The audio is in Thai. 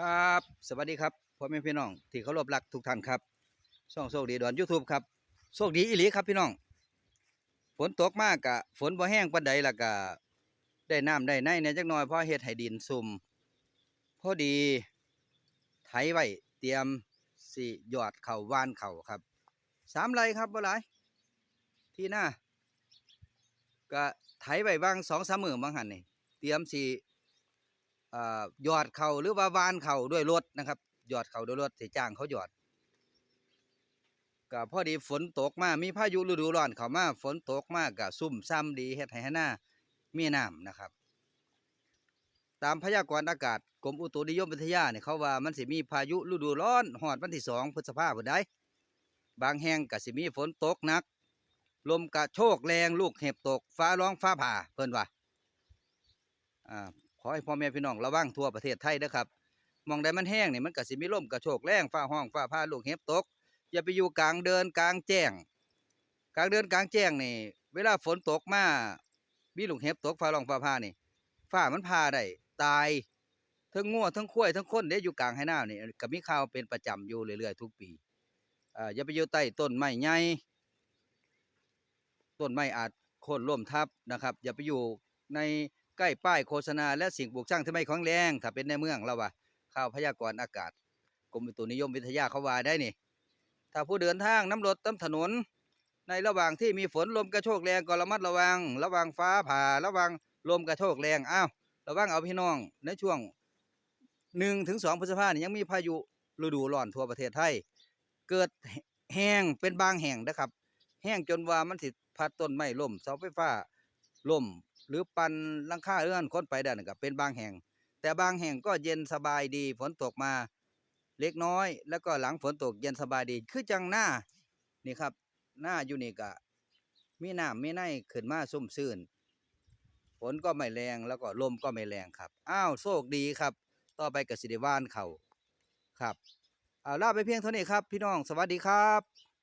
ครับ สวัสดีครับพ่อแม่พี่น้อง ที่เคารพรักทุกท่านครับช่องโชคดีดอนยูทูบครับโชคดีอีหลีครับพี่น้อง ฝนตกมากกะฝนบ่แห้งปานใดล่ะกะได้น้ำได้ในเนี่ยจักหน่อยเพราะเฮ็ดให้ดินซุ่มพอดีไถไว้เตรียมสิหยอดเข่าว่านเข่าครับสามไรครับบ่หลายที่หน้าก็ไถไว้บางสองสามมื้อบางหันนี่เตรียมสิอ่ หยอดเขาหรือว่าวานเขาด้วยรถนะครับ หยอดเขาด้วยรถสิจ้างเขาหยอดก็พอดีฝนตกมามีพายุฤดูร้อนเข้ามาฝนตกมากก็ซุ่มซ้ำดีเฮ็ดให้หน้ามีน้ำนะครับ ตามพยากรณ์อากาศกรมอุตุนิยมวิทยาเนี่ยเขาว่ามันสิมีพายุฤดูร้อนฮอดวันที่สองพฤษภาคมได้บางแห่งก็สิมีฝนตกหนัก ลมกระโชกแรงลูกเห็บตก ฟ้าร้องฟ้าผ่าเพิ่นว่าอ่า ขอให้พ่อแม่พี่น้องระวังทั่วประเทศไทยนะครับมองใดมันแห้งนี่มันก็สิมีลมกระโชกแรงฟ้าห้องฟ้าผ่าลูกเห็บตก อย่าไปอยู่กลางเดินกลางแจ้ง กลางเดินกลางแจ้งนี่ เวลาฝนตกมามีลูกเห็บตกฟ้าร้องฟ้าผ่านี่ฟ้ามันผ่าได้ตายทั้งงัวทั้งควายทั้งคนเด้อยู่กลางให้หน้านี่ก็มีข่าวเป็นประจำอยู่เรื่อยๆทุกปีอ่าอย่าไปอยู่ใต้ต้นไม้ใหญ่ต้นไม้อาจโค่นล้มทับนะครับ อย่าไปอยู่ใน ใกล้ป้ายโฆษณาและสิ่งปลูกสร้างที่ไม่ของแรงถ้าเป็นในเมืองเราว่าข่าวพยากรณ์อากาศกรมอุตุนิยมวิทยาเขาว่าได้นี่ ถ้าผู้เดินทางน้ำรถตามถนน ในระหว่างที่มีฝนลมกระโชกแรงก็ระมัดระวัง ระวังฟ้าผ่าระวังลมกระโชกแรงอ้าวระวังเอาพี่น้องในช่วงหนึ่งถึงสองพฤษภาคมยังมีพายุฤดูร้อนทั่วประเทศไทย เกิดแห้งเป็นบางแห่งนะครับ แห้งจนว่ามันสิพัดต้นไม้ล่มเสาไฟฟ้า ล่มหรือปันลังค่าเอื้อนค้นไปได้นนก็เป็นบางแห่ง แต่บางแห่งก็เย็นสบายดีฝนตกมาเล็กน้อย แล้วก็หลังฝนตกเย็นสบายดี คือจังหน้านี่ครับหน้าอยู่นี่ก็มีน้ำมีในขึ้นมาซุ่มซื่นฝนก็ไม่แรงแล้วก็ลมก็ไม่แรงครับอ้าวโชคดีครับ ต่อไปกับสิริวานเขาครับเอาล่าไปเพียงเท่านี้ครับ พี่น้องสวัสดีครับ